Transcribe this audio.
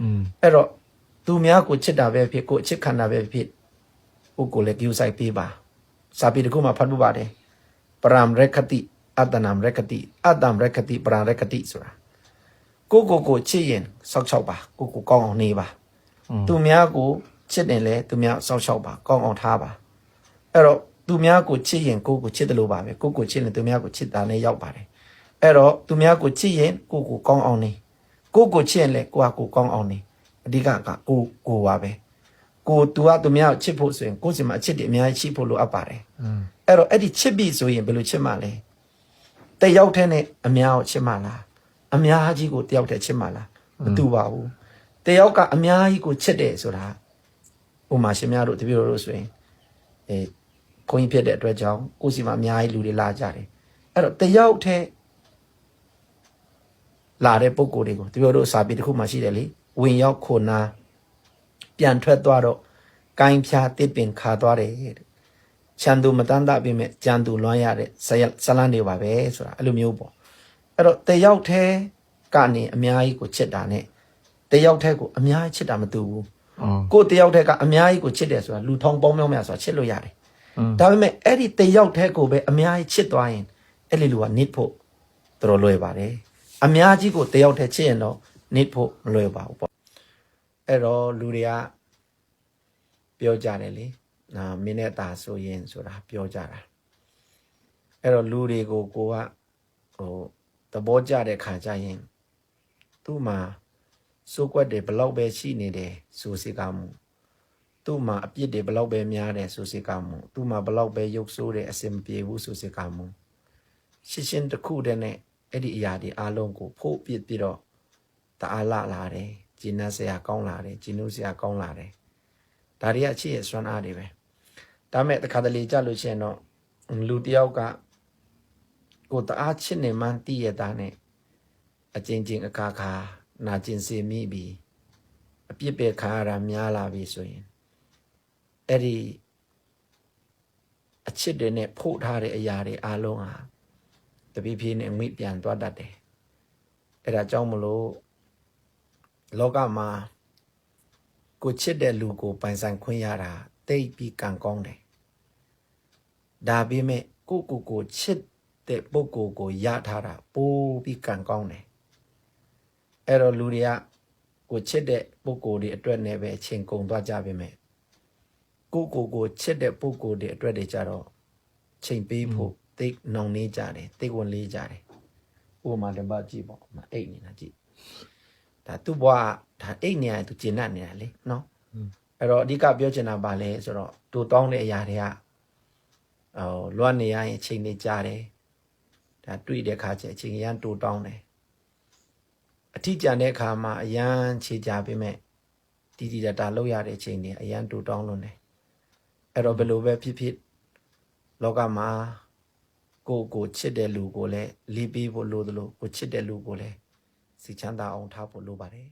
อืมအဲ့တော့သူများကိုချစ်တာပဲဖြစ်ကိုအချစ်ခံတာပဲဖြစ်ကိုကိုလည်းကြိုးဆိုင်ပေးပါစာပေတစ်ခုမှဖတ်ဖို့ပါတယ်ပရမ်ရခတိအတ္တနမ်ရခတိအတ္တမ်ရခတိပရမ်ရခတိဆိုတာကိုကိုကိုချစ်ရင်စောက်ချောက်ပါကိုကိုကောင်းအောင်နေပါသူများကိုချစ်တယ်လေသူများစောက်ရှောက်ပါကောင်းအောင်ထားပါအဲ့တော့သူများကိုချစ်ရင်ကိုယ့်ကိုချစ်တယ်လို့ပါပဲကိုယ့်ကိုချစ်ရင်သူများကိုချစ်တာနဲ့ရောက်ပါတယ်အဲ့တော့သူများကိုချစ်ရင်ကိုယ့်ကိုကောင်းအောင်နေ ကိုယ့်ကိုချစ်ရင်လေကိုယ့်ဟာကိုယ်ကောင်းအောင်နေအဓိကကကိုယ်ကိုယ်ပါပဲကိုယ်သူကသူများကိုချစ်ဖို့ဆိုရင်ကိုယ့်စီမှာအချစ်တွေအများကြီးရှိဖို့လိုအပ်ပါတယ်อืมအဲ့တော့အဲ့ဒီချစ်ပြီဆိုရင်ဘယ်လိုချစ်မှလဲတယောက်တည်းနဲ့အများကိုချစ်မှလားအများကြီးကိုတယောက်တည်းချစ်မှလားမတူပါဘူးတယောက်ကအများကြီးကိုချစ်တယ်ဆိုတာဥမာရှင်များတို့တပည့်တော်တို့ဆိုရင်အဲခွန်ကြီးဖြစ်တဲ့အတွက်ကြောင့်ကိုယ်စီမှာအများကြီးလူတွေလာကြတယ်အဲ့တော့တယောက်တည်း လာတဲ့ပုံကိုယ်တွေကိုတပြောတို့စာပေတစ်ခုမှရှိတယ်လေဝင်ရောက်ခိုနာပြန်ထွက်သွားတော့ကိုင်းဖြားတစ်ပင်ခါသွားတယ်တဲ့ချန်သူမတန်းတာပြင်မဲ့ကြံသူလွမ်းရတဲ့ဇလန်းတွေပါပဲဆိုတာအဲ့လိုမျိုးပေါ့အဲ့တော့တယောက်တည်းကနေအများကြီးကိုချစ်တာနဲ့တယောက်တည်းကိုအများကြီးချစ်တာမတူဘူးကိုတယောက်တည်းကအများကြီးကိုချစ်တယ်ဆိုတာလူထောင်ပေါင်းမြောက်များဆိုတာချစ်လို့ရတယ်ဒါပေမဲ့အဲ့ဒီတယောက်တည်းကိုပဲအများကြီးချစ်သွားရင်အဲ့ဒီလူကနစ်ဖို့တော်တော်လွယ်ပါတယ် အများကြီးကိုတယောက်တည်းချစ်ရင်တော့နစ်ဖို့မလွယ်ပါဘူးပေါ့အဲ့တော့လူတွေကပြောကြတယ်လေနာမင်းနဲ့ตาဆိုရင်ဆိုတာပြောကြတာအဲ့တော့လူတွေကိုကိုကဟိုသဘောကျတဲ့ခါကျရင်သူ့မှာစိုးကွက်တွေဘလောက်ပဲရှိနေတယ်ဆိုစီကမှုသူ့မှာအပြစ်တွေဘလောက်ပဲများတယ်ဆိုစေကမှုသူ့မှာဘလောက်ပဲရုပ်ဆိုးတယ်အစင်မပြေဘူးဆိုစေကမှုရှင်းရှင်းတစ်ခုတည်းနဲ့ အဲ့ဒီအရာတွေအားလုံးကိုဖို့ပြစ်ပြီးတော့တအားလာလာတယ်ဂျင်းနတ်ဆရာကောင်းလာတယ်ဂျင်းနုဆရာကောင်းလာတယ်ဒါတွေကအချစ်ရဲ့စွမ်းအားတွေပဲဒါမဲ့တစ်ခါတလေကြလို့ရှိရင်တော့လူတစ်ယောက်ကကိုယ်တအားချစ်နေမှန်းတည်ရတာနဲ့အချင်းချင်းအခါခါနာကျင်စေမိပြီးအပြစ်ပဲခါရတာများလာပြီဆိုရင်အဲ့ဒီအချစ်တွေနဲ့ဖို့ထားတဲ့အရာတွေအားလုံးဟာ တပိဖြည်းနဲ့ငွေ့ပြန်သွားတတ်တယ်အဲ့ဒါကြောင့်မလို့လောကမှာကိုချစ်တဲ့လူကိုပိုင်ဆိုင်ခွင့်ရတာတိတ်ပြီးကံကောင်းတယ်ဒါပေမဲ့ကိုကိုကိုချစ်တဲ့ပုဂ္ဂိုလ်ကိုရထားတာပိုးပြီးကံကောင်းတယ်အဲ့တော့လူတွေကကိုချစ်တဲ့ပုဂ္ဂိုလ်တွေအတွက်နဲ့ပဲအချိန်ကုန်သွားကြပါမယ်ကိုယ့်ကိုယ်ကိုချစ်တဲ့ပုံကိုယ်တွေအတွက်တွေကြတော့ချိန်ပေးဖို့ သိနှောင်နေကြတယ်သိဝင်လေးကြတယ်ဥပမာတစ်ပတ်ကြည့်ပေါ့မအိတ်နေတာကြည့်ဒါသူ့ဘွားဒါအိတ်နေရတယ်သူကျင်납နေတာလေနော်အဲ့တော့အဓိကပြောချင်တာပါလဲဆိုတော့တူတောင်းတဲ့အရာတွေကဟိုလွတ်နေရရင်ချိန်နေကြတယ်ဒါတွေ့တဲ့ခါကျအချိန်ရန်တူတောင်းတယ်အထီးကျန်တဲ့အခါမှာအရန်ခြေကြပေးမဲ့တီတီတတာလောက်ရတဲ့အချိန်တွေအရန်တူတောင်းလို့နေအဲ့တော့ဘယ်လိုပဲဖြစ်ဖြစ်လောကမှာ ကိုယ့်ကိုချစ်တဲ့လူကိုလည်းလေးပေးဖို့လိုသလိုကိုချစ်တဲ့လူကိုလည်းစိတ်ချမ်းသာအောင်ထားဖို့လိုပါတယ်